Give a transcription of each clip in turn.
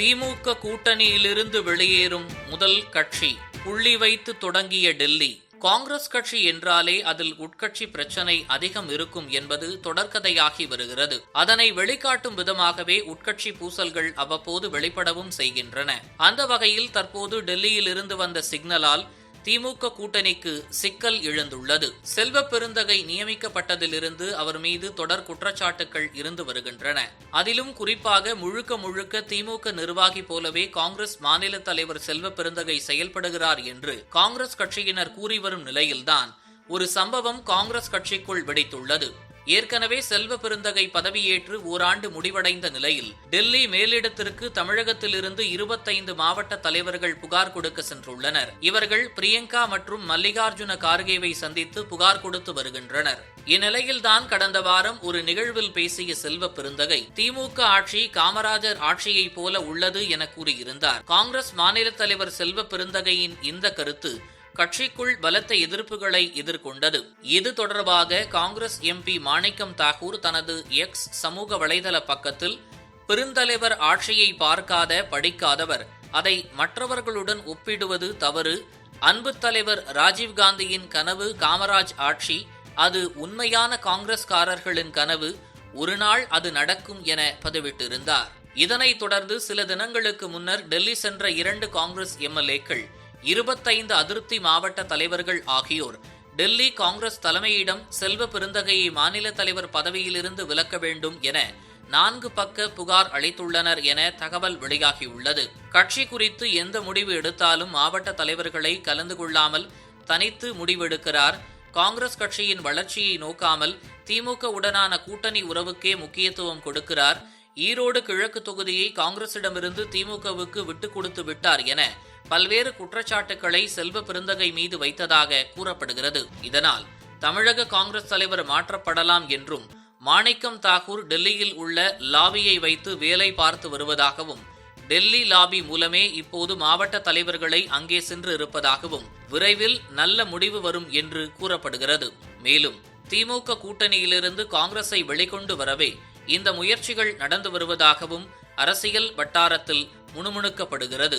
திமுக கூட்டணியிலிருந்து வெளியேறும் முதல் கட்சி புள்ளி வைத்து தொடங்கிய டெல்லி. காங்கிரஸ் கட்சி என்றாலே அதில் உட்கட்சி பிரச்சனை அதிகம் இருக்கும் என்பது தொடர்கதையாகி வருகிறது. அதனை வெளிக்காட்டும் விதமாகவே உட்கட்சி பூசல்கள் அவ்வப்போது வெளிப்படவும் செய்கின்றன. அந்த வகையில் தற்போது டெல்லியில் இருந்து வந்த சிக்னலால் திமுக கூட்டணிக்கு சிக்கல் எழுந்துள்ளது. செல்வ பெருந்தகை நியமிக்கப்பட்டதிலிருந்து அவர் மீது தொடர் குற்றச்சாட்டுகள் இருந்து வருகின்றன. அதிலும் குறிப்பாக முழுக்க முழுக்க திமுக நிர்வாகி போலவே காங்கிரஸ் மாநில தலைவர் செல்வ பெருந்தகை செயல்படுகிறார் என்று காங்கிரஸ் கட்சியினர் கூறி வரும் நிலையில்தான் ஒரு சம்பவம் காங்கிரஸ் கட்சிக்குள் வெடித்துள்ளது. ஏற்கனவே செல்வ பெருந்தகை பதவியேற்று ஓராண்டு முடிவடைந்த நிலையில் டெல்லி மேலிடத்திற்கு தமிழகத்திலிருந்து இருபத்தைந்து மாவட்ட தலைவர்கள் புகார் கொடுக்க சென்றுள்ளனர். இவர்கள் பிரியங்கா மற்றும் மல்லிகார்ஜுன கார்கேவை சந்தித்து புகார் கொடுத்து வருகின்றனர். இந்நிலையில்தான் கடந்த வாரம் ஒரு நிகழ்வில் பேசிய செல்வ பெருந்தகை திமுக ஆட்சி காமராஜர் ஆட்சியைப் போல உள்ளது என கூறியிருந்தார். காங்கிரஸ் மாநில தலைவர் செல்வ பெருந்தகையின் இந்த கருத்து கட்சிக்குள் பலத்த எதிர்ப்புகளை எதிர்கொண்டது. இது தொடர்பாக காங்கிரஸ் எம்பி மாணிக்கம் தாகூர் தனது எக்ஸ் சமூக வலைதள பக்கத்தில் பெருந்தலைவர் ஆட்சியை பார்க்காத படிக்காதவர். அதை மற்றவர்களுடன் ஒப்பிடுவது தவறு. அன்பு தலைவர் ராஜீவ்காந்தியின் கனவு காமராஜ் ஆட்சி அது உண்மையான காங்கிரஸ்காரர்களின் கனவு. ஒரு நாள் அது நடக்கும் என பதிவிட்டிருந்தார். இதனைத் தொடர்ந்து சில தினங்களுக்கு முன்னர் டெல்லி சென்ற இரண்டு காங்கிரஸ் எம்எல்ஏக்கள் இருபத்தைந்து அதிருப்தி மாவட்ட தலைவர்கள் ஆகியோர் டெல்லி காங்கிரஸ் தலைமையிடம் செல்வ பெருந்தகையை மாநில தலைவர் பதவியிலிருந்து விலக்க வேண்டும் என நான்கு பக்க புகார் அளித்துள்ளனர் என தகவல் வெளியாகியுள்ளது. கட்சி குறித்து எந்த முடிவு எடுத்தாலும் மாவட்ட தலைவர்களை கலந்து கொள்ளாமல் தனித்து முடிவெடுக்கிறார். காங்கிரஸ் கட்சியின் வளர்ச்சியை நோக்காமல் திமுக உடனான கூட்டணி உறவுக்கே முக்கியத்துவம் கொடுக்கிறார். ஈரோடு கிழக்கு தொகுதியை காங்கிரசிடமிருந்து திமுகவுக்கு விட்டுக் கொடுத்து விட்டார் என பல்வேறு குற்றச்சாட்டுகளை செல்வ பெருந்தகை மீது வைத்ததாக கூறப்படுகிறது. இதனால் தமிழக காங்கிரஸ் தலைவர் மாற்றப்படலாம் என்றும் மாணிக்கம் தாகூர் டெல்லியில் உள்ள லாபியை வைத்து வேலை பார்த்து வருவதாகவும் டெல்லி லாபி மூலமே இப்போது மாவட்ட தலைவர்களை அங்கே சென்று இருப்பதாகவும் விரைவில் நல்ல முடிவு வரும் என்று கூறப்படுகிறது. மேலும் திமுக கூட்டணியிலிருந்து காங்கிரஸை வெளிக்கொண்டு வரவே இந்த முயற்சிகள் நடந்து வருவதாகவும் அரசியல் வட்டாரத்தில் முணுமுணுக்கப்படுகிறது.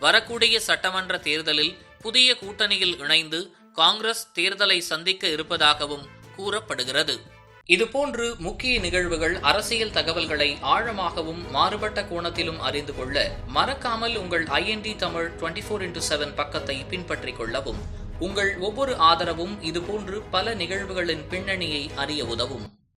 வரக்கூடிய சட்டமன்ற தேர்தலில் புதிய கூட்டணியில் இணைந்து காங்கிரஸ் தேர்தலை சந்திக்க இருப்பதாகவும் கூறப்படுகிறது. இதுபோன்று முக்கிய நிகழ்வுகள் அரசியல் தகவல்களை ஆழமாகவும் மாறுபட்ட கோணத்திலும் அறிந்து கொள்ள மறக்காமல் உங்கள் IND Tamil twenty four into seven பக்கத்தை பின்பற்றிக் கொள்ளவும். உங்கள் ஒவ்வொரு ஆதரவும் இதுபோன்று பல நிகழ்வுகளின் பின்னணியை அறிய உதவும்.